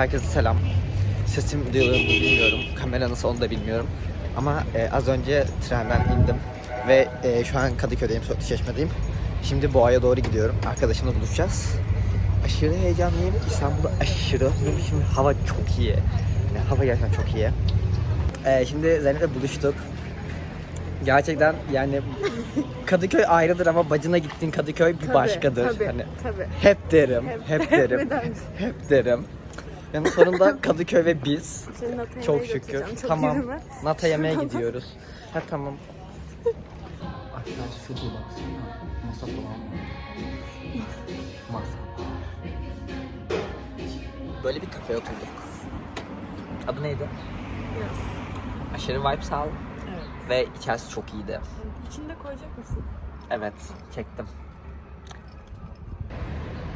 herkese selam. Sesim duyuluyor mu bilmiyorum. Kamera nasıl onu da bilmiyorum. Ama e, az önce trenden indim. Ve e, şu an Kadıköy'deyim, Çeşme'deyim. Şimdi Boğa'ya doğru gidiyorum. Arkadaşımla buluşacağız. Aşırı heyecanlıyım. İstanbul'da aşırı. Şimdi hava çok iyi. Yani hava gerçekten çok iyi. E, şimdi Zeynep'le buluştuk. Gerçekten yani Kadıköy ayrıdır ama bacına gittiğin Kadıköy bir Tabii, başkadır. tabii, hani tabii. hep derim, hep, Hep- derim, hep derim. Yani sonunda Kadıköy ve biz Seni Nata'ya çok şükür. çok tamam. yürüme. Nata yemeğe gidiyoruz. Ha tamam. Aşağı şu diye baksana. Masa falan. Masa. Böyle bir kafeye oturduk. Adı neydi? Biraz. Aşırı vibes al Evet. ve içerisi çok iyiydi. İçinde koyacak mısın? Evet, çektim.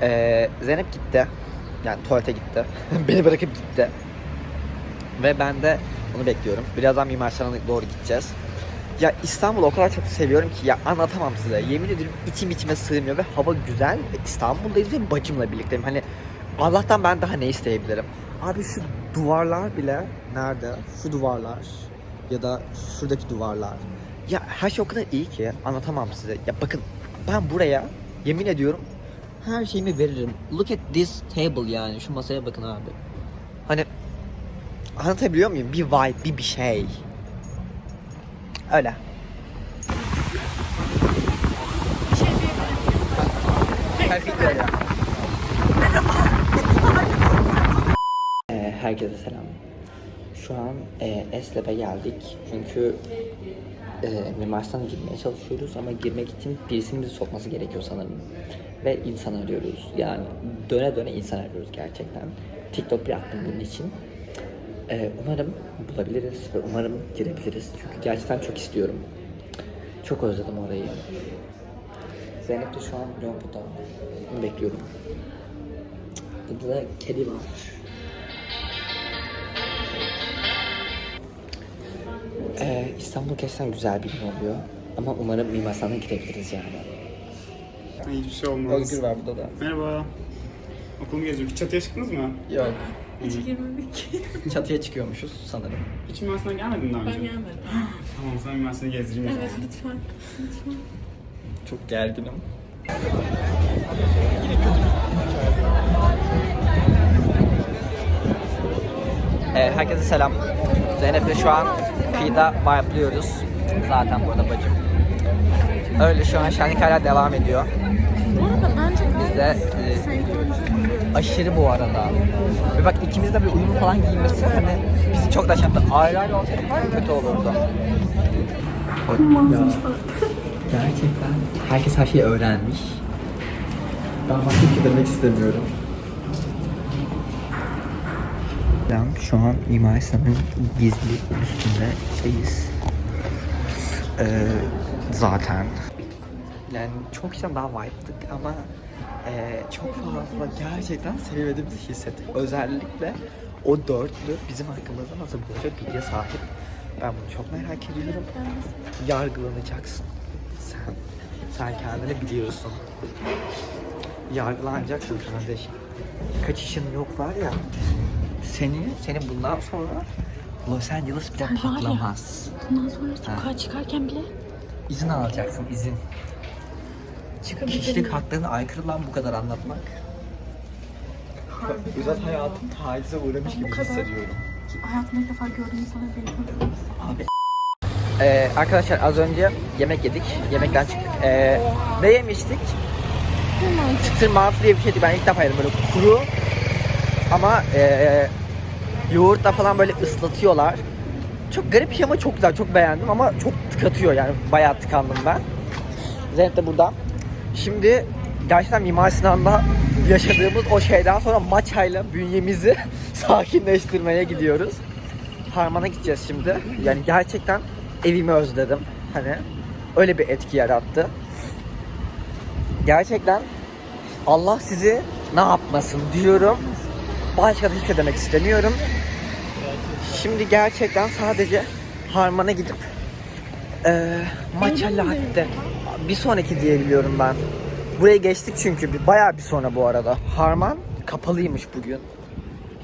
Ee, Zeynep gitti. Yani tuvalete gitti. Beni bırakıp gitti. Ve ben de onu bekliyorum. Birazdan Mimar Sinan'a doğru gideceğiz. Ya İstanbul'u o kadar çok seviyorum ki ya anlatamam size. Yemin ederim içim içime sığmıyor ve hava güzel ve İstanbul'dayız ve bacımla birlikteyim. Hani Allah'tan ben daha ne isteyebilirim? Abi şu duvarlar bile nerede? Şu duvarlar ya da şuradaki duvarlar. Ya her şey o kadar iyi ki anlatamam size. Ya bakın ben buraya yemin ediyorum her şeyimi veririm. Look at this table yani. Şu masaya bakın abi. Hani anlatabiliyor muyum? Bir vibe, bir bir şey. Öyle. Herkese selam. Şu an e, Eslep'e geldik. Çünkü e, Mimar Sinan'a girmeye çalışıyoruz ama girmek için birisinin bizi sokması gerekiyor sanırım. Ve insan arıyoruz. Yani döne döne insan arıyoruz gerçekten. TikTok bir attım bunun için. E, umarım bulabiliriz ve umarım girebiliriz. Çünkü gerçekten çok istiyorum. Çok özledim orayı. Zeynep de şu an Lompo'da. Bekliyorum. Burada da kedi var. İstanbul gerçekten güzel bir gün oluyor. Ama umarım Mimar Sinan'a girebiliriz yani. Hiçbir şey olmaz. Özgür var burada da. Merhaba. Okulumu geziyorum. Hiç çatıya çıktınız mı? Yok. Hiç girmedik. Çatıya çıkıyormuşuz sanırım. Hiç üniversiteden gelmedin daha önce. Ben gelmedim. Tamam sana üniversitede gezdireyim o Evet lütfen. Lütfen. Çok gerginim. Ee, herkese selam. Zeynep'le şu an kıyıda vibe'lıyoruz. Zaten burada bacım. Öyle şu an şenlik hala devam ediyor. Bu Biz de e, aşırı bu arada. Ve bak ikimiz de bir uyum falan giymesi hani bizi çok da şey yaptı. Ayrı ayrı ya kötü olurdu. Gerçekten herkes her şeyi öğrenmiş. Ben başka bir şey demek istemiyorum. Ben şu an Mimar gizli üstünde şeyiz. Ee, zaten. Yani çok işten daha vibe'dık ama ee, çok fazla gerçekten sevmediğimizi hissettik. Özellikle o dörtlü bizim hakkımızda nasıl bulacak bilgiye sahip. Ben bunu çok merak ediyorum. Yargılanacaksın. Sen, sen kendini biliyorsun. Yargılanacaksın kardeşim. Kaçışın yok var ya. Seni, seni bundan sonra Los Angeles bile Sen var ya. patlamaz. Bundan sonra sokağa çıkarken bile İzin alacaksın, izin. Kişilik haklarına aykırı lan bu kadar anlatmak. Özel hayatım tacize uğramış gibi kadar. hissediyorum. hayatımda ilk defa gördüğüm insana beni tanıtmak Abi. Ee, arkadaşlar az önce yemek yedik. Yemekten çıktık. Ee, ne yemiştik? Çıtır mantı diye bir şeydi. Ben ilk defa yedim böyle kuru. Ama ee, yoğurtla falan böyle ıslatıyorlar. Çok garip bir şey ama çok güzel. Çok beğendim ama çok tıkatıyor yani. Bayağı tıkandım ben. Zeynep de burada. Şimdi gerçekten Mimar Sinan'da yaşadığımız o şeyden sonra maçayla bünyemizi sakinleştirmeye gidiyoruz. Harman'a gideceğiz şimdi. Yani gerçekten evimi özledim. Hani öyle bir etki yarattı. Gerçekten Allah sizi ne yapmasın diyorum. Başka da hiçbir şey demek istemiyorum. Şimdi gerçekten sadece Harman'a gidip eee maça latte bir sonraki diye biliyorum ben. Buraya geçtik çünkü bir- bayağı bir sonra bu arada. Harman kapalıymış bugün.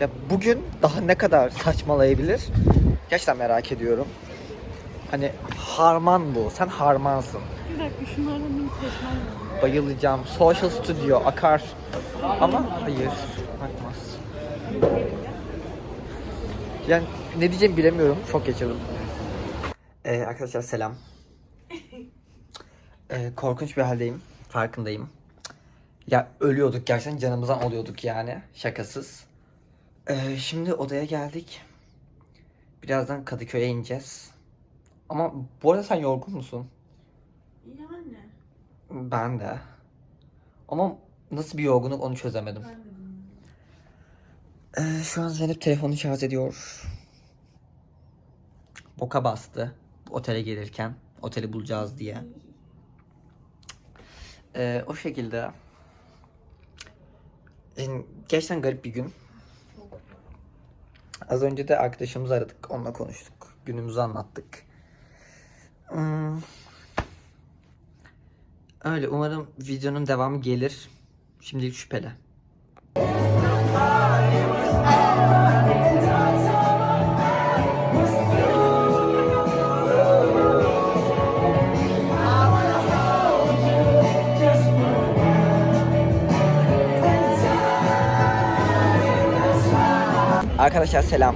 Ya bugün daha ne kadar saçmalayabilir? Gerçekten merak ediyorum. Hani harman bu. Sen harmansın. Bir dakika şunlardan birini seçmem lazım. Bayılacağım. Social Studio akar. Ama hayır. Yani ne diyeceğimi bilemiyorum. Çok geçirdim. Ee, arkadaşlar selam. Ee, korkunç bir haldeyim. Farkındayım. Ya ölüyorduk gerçekten canımızdan oluyorduk yani. Şakasız. Ee, şimdi odaya geldik. Birazdan Kadıköy'e ineceğiz. Ama bu arada sen yorgun musun? Yani. Ben de. Ama nasıl bir yorgunluk onu çözemedim. Ee, şu an Zeynep telefonu şarj ediyor. Boka bastı. Otele gelirken. Oteli bulacağız diye. Ee, o şekilde. Yani gerçekten garip bir gün. Az önce de arkadaşımızı aradık. Onunla konuştuk. Günümüzü anlattık. Hmm. Öyle umarım videonun devamı gelir. Şimdilik şüpheli. Arkadaşlar selam.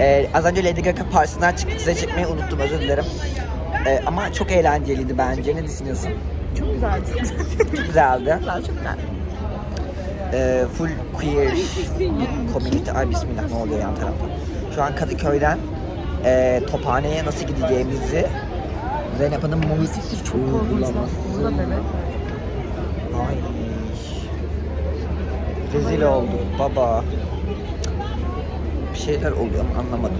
Ee, az önce Lady Gaga partisinden çıktık. Size çekmeyi unuttum özür dilerim. Ee, ama çok eğlenceliydi bence. Ne düşünüyorsun? Çok güzel, çok güzel. Çok güzeldi. güzel, çok güzel. Ee, full queer community. Ay bismillah ne oluyor yan tarafta. Şu an Kadıköy'den e, Tophane'ye nasıl gideceğimizi Zeynep Hanım movie çok Korkunç. Burada bebek. Ay. Rezil olduk baba. Bir şeyler oluyor ama anlamadım.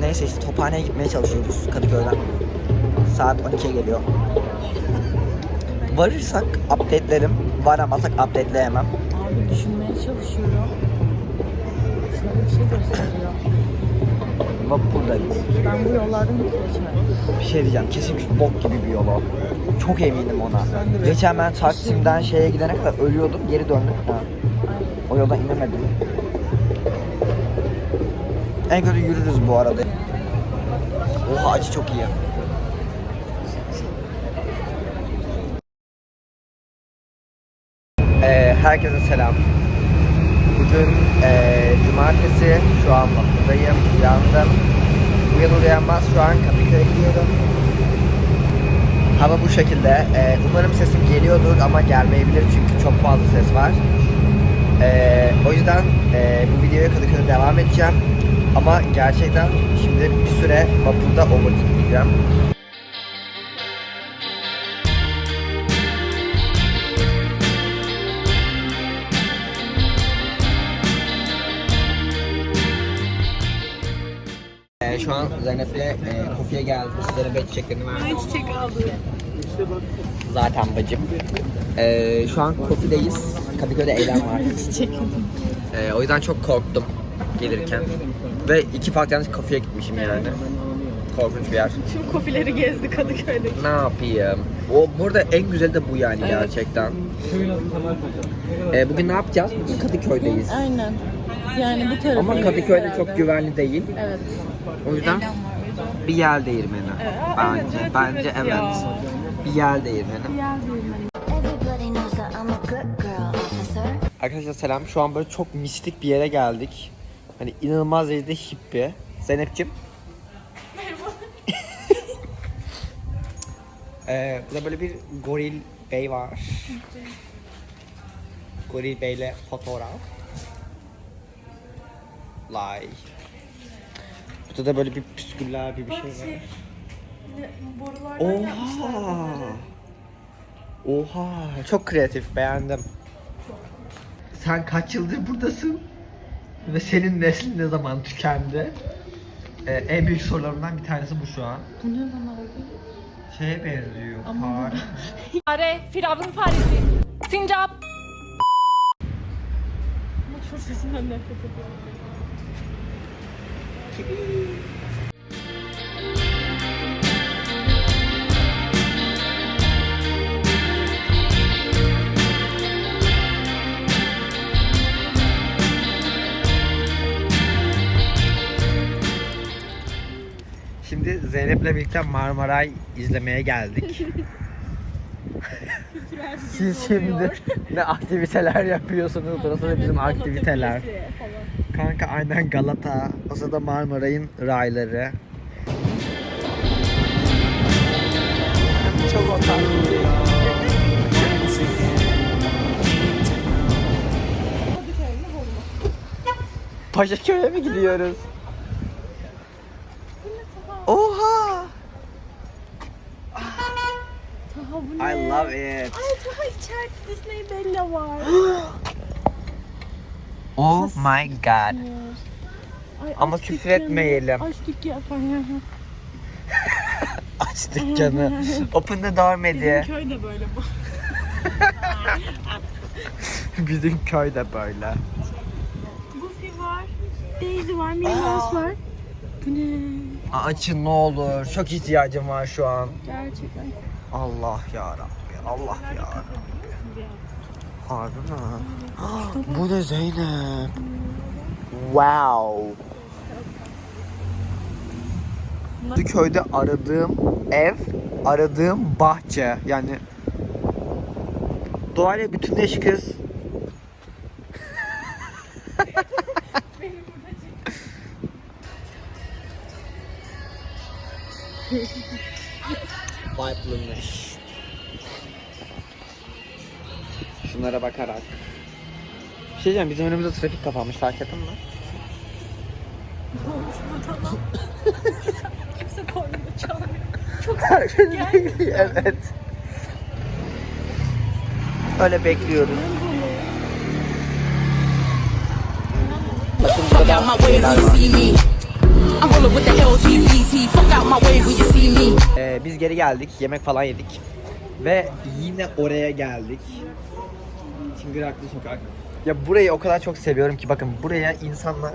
Neyse işte Tophane'ye gitmeye çalışıyoruz Kadıköy'den. Saat 12'ye geliyor. Varırsak update'lerim. Varamazsak update'leyemem. Abi düşünmeye çalışıyorum. Şöyle bir şey gösteriyor. Vapurdayız. Ben bu yollardan hiç geçmedim. Bir şey diyeceğim. Kesin bok gibi bir yol o. Çok eminim ona. Geçen ben Taksim'den şeye gidene kadar ölüyordum. Geri döndüm. Ha. O yoldan inemedim. En kötü yürürüz bu arada. Oha acı çok iyi. Ee, herkese selam. Bugün ee, cumartesi. Şu an buradayım. Uyandım. Uyanır uyanmaz şu an Kadıköy'e gidiyorum. Hava bu şekilde. Ee, umarım sesim geliyordur ama gelmeyebilir çünkü çok fazla ses var. Ee, o yüzden ee, bu videoya Kadıköy'de devam edeceğim. Ama gerçekten şimdi bir süre vapurda overthinkleyeceğim. Ee, şu an Zeynep'le e, Kofi'ye geldik. Zeynep'e çiçeklerini verdim. çiçek aldı. Zaten bacım. Ee, şu an Kofi'deyiz. Kadıköy'de eylem var. Çiçek. Ee, o yüzden çok korktum gelirken. Ve iki farklı yanlış Kofi'ye gitmişim yani. Korkunç bir yer. Tüm kofileri gezdi Kadıköy'de. Ne yapayım? O burada en güzeli de bu yani gerçekten. Ee, bugün ne yapacağız? Bugün Kadıköy'deyiz. Aynen. Yani bu tarafa Ama Kadıköy'de çok güvenli değil. Evet. O yüzden bir yer değirmeni. Bence. Bence evet. Bir yer değirmeni. Everybody knows that I'm a good girl, officer. Arkadaşlar selam. Şu an böyle çok mistik bir yere geldik. Hani inanılmaz derecede hippi. Zeynep'ciğim. Merhaba. ee, burada böyle bir goril bey var. goril beyle fotoğraf. Lay. Burada da böyle bir püsküller bir bir şey var. Oha! Oha! Çok kreatif, beğendim. Sen kaç yıldır buradasın? Ve senin neslin ne zaman tükendi? Ee, en büyük sorularımdan bir tanesi bu şu an. Bu ne lan abi? Şeye benziyor. Fare. Fare, Firavun faresi, sincap. Motor sesinden nefret ediyorum. Zeynep'le birlikte Marmaray izlemeye geldik. Siz şimdi ne aktiviteler yapıyorsunuz? Burası da bizim aktiviteler. Kanka aynen Galata. O sırada Marmaray'ın rayları. Çok otantik. Paşaköy'e mi gidiyoruz? İçeride Disney Bella var. Oh my god. Ay, Ama küfür dükkanı, etmeyelim. Aç dükkanı. Aç dükkanı. Open the door Bizim Medi. köy de böyle bu. Bizim köyde böyle. Goofy var. Daisy var. Minnie Mouse var. Bu ne? Açın ne olur. Çok ihtiyacım var şu an. Gerçekten. Allah ya Rabbi. Allah ya. Harbi mi? Bu ne Zeynep? Wow. Bu köyde aradığım ev, aradığım bahçe. Yani doğayla bütünleş kız. Vibe'lımış. Şunlara bakarak. Bir şey diyeceğim bizim önümüzde trafik kapanmış fark ettin mi? Kimse çalmıyor. Çok evet. Öyle bekliyoruz. Bakın Fuck burada LGBT. Fuck out my way when you see me. Ee, biz geri geldik, yemek falan yedik. Ve yine oraya geldik. Tıngıraklı Sokak. Ya burayı o kadar çok seviyorum ki bakın buraya insanlar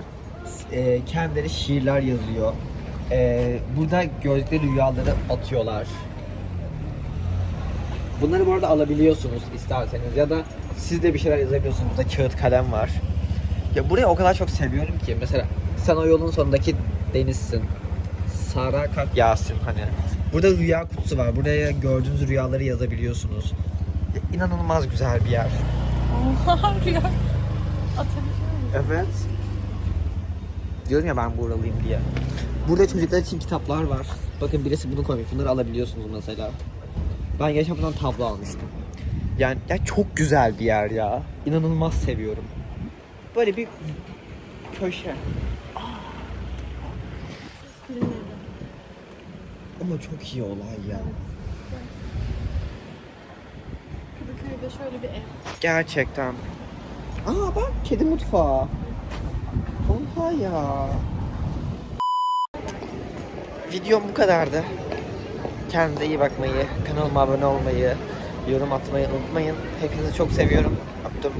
e, kendileri şiirler yazıyor. E, burada gördükleri rüyaları atıyorlar. Bunları bu arada alabiliyorsunuz isterseniz ya da siz de bir şeyler yazabiliyorsunuz. Burada kağıt kalem var. Ya burayı o kadar çok seviyorum ki mesela sen o yolun sonundaki denizsin. Sara Kalk Yasin hani. Burada rüya kutusu var. Buraya gördüğünüz rüyaları yazabiliyorsunuz. Ya, İnanılmaz güzel bir yer. Evet. Diyorum ya ben buralıyım diye. Burada çocuklar için kitaplar var. Bakın birisi bunu koymuş. Bunları alabiliyorsunuz mesela. Ben geçen bundan tablo almıştım. Yani ya çok güzel bir yer ya. İnanılmaz seviyorum. Böyle bir köşe. Ama çok iyi olay ya. Kadıköy'de şöyle bir ev. Gerçekten. Aa bak kedi mutfağı. Oha ya. Videom bu kadardı. Kendinize iyi bakmayı, kanalıma abone olmayı, yorum atmayı unutmayın. Hepinizi çok seviyorum. Öptüm.